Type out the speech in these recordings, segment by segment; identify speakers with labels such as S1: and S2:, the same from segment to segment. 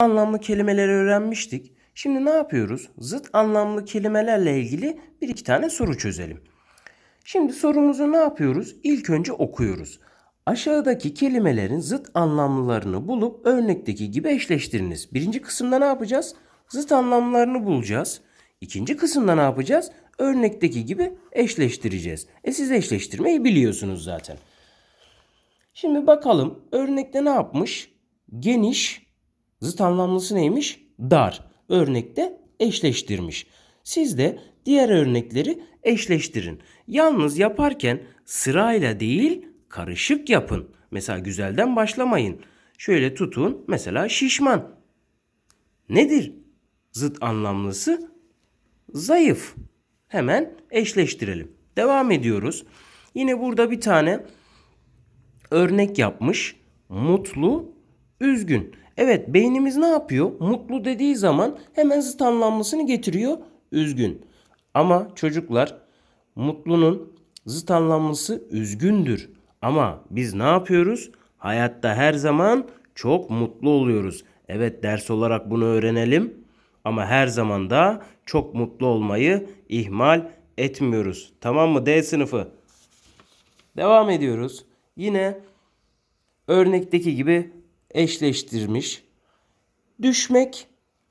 S1: anlamlı kelimeleri öğrenmiştik. Şimdi ne yapıyoruz? Zıt anlamlı kelimelerle ilgili bir iki tane soru çözelim. Şimdi sorumuzu ne yapıyoruz? İlk önce okuyoruz. Aşağıdaki kelimelerin zıt anlamlılarını bulup örnekteki gibi eşleştiriniz. Birinci kısımda ne yapacağız? Zıt anlamlarını bulacağız. İkinci kısımda ne yapacağız? Örnekteki gibi eşleştireceğiz. E siz eşleştirmeyi biliyorsunuz zaten. Şimdi bakalım örnekte ne yapmış? Geniş, zıt anlamlısı neymiş? Dar. Örnekte eşleştirmiş. Siz de diğer örnekleri eşleştirin. Yalnız yaparken sırayla değil karışık yapın. Mesela güzelden başlamayın. Şöyle tutun. Mesela şişman. Nedir? Zıt anlamlısı zayıf. Hemen eşleştirelim. Devam ediyoruz. Yine burada bir tane örnek yapmış. Mutlu, üzgün. Evet beynimiz ne yapıyor? Mutlu dediği zaman hemen zıt anlamlısını getiriyor. Üzgün. Ama çocuklar mutlunun zıt anlamlısı üzgündür. Ama biz ne yapıyoruz? Hayatta her zaman çok mutlu oluyoruz. Evet ders olarak bunu öğrenelim. Ama her zaman da çok mutlu olmayı ihmal etmiyoruz. Tamam mı D sınıfı? Devam ediyoruz. Yine örnekteki gibi eşleştirmiş. Düşmek,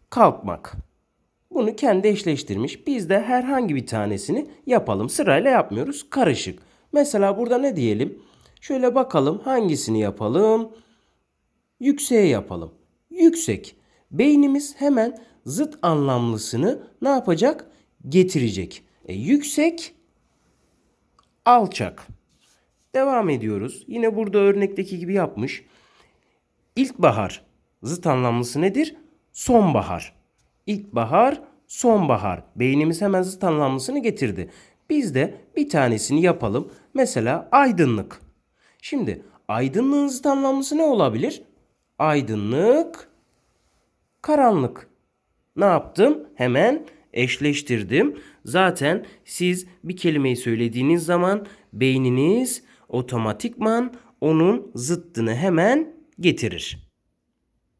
S1: kalkmak. Bunu kendi eşleştirmiş. Biz de herhangi bir tanesini yapalım. Sırayla yapmıyoruz. Karışık. Mesela burada ne diyelim? Şöyle bakalım hangisini yapalım? Yükseğe yapalım. Yüksek. Beynimiz hemen zıt anlamlısını ne yapacak? Getirecek. E, yüksek, alçak. Devam ediyoruz. Yine burada örnekteki gibi yapmış. İlkbahar. Zıt anlamlısı nedir? Sonbahar. İlkbahar, sonbahar. Beynimiz hemen zıt anlamlısını getirdi. Biz de bir tanesini yapalım. Mesela aydınlık. Şimdi aydınlığın zıt anlamlısı ne olabilir? Aydınlık, karanlık. Ne yaptım? Hemen eşleştirdim. Zaten siz bir kelimeyi söylediğiniz zaman beyniniz otomatikman onun zıttını hemen getirir.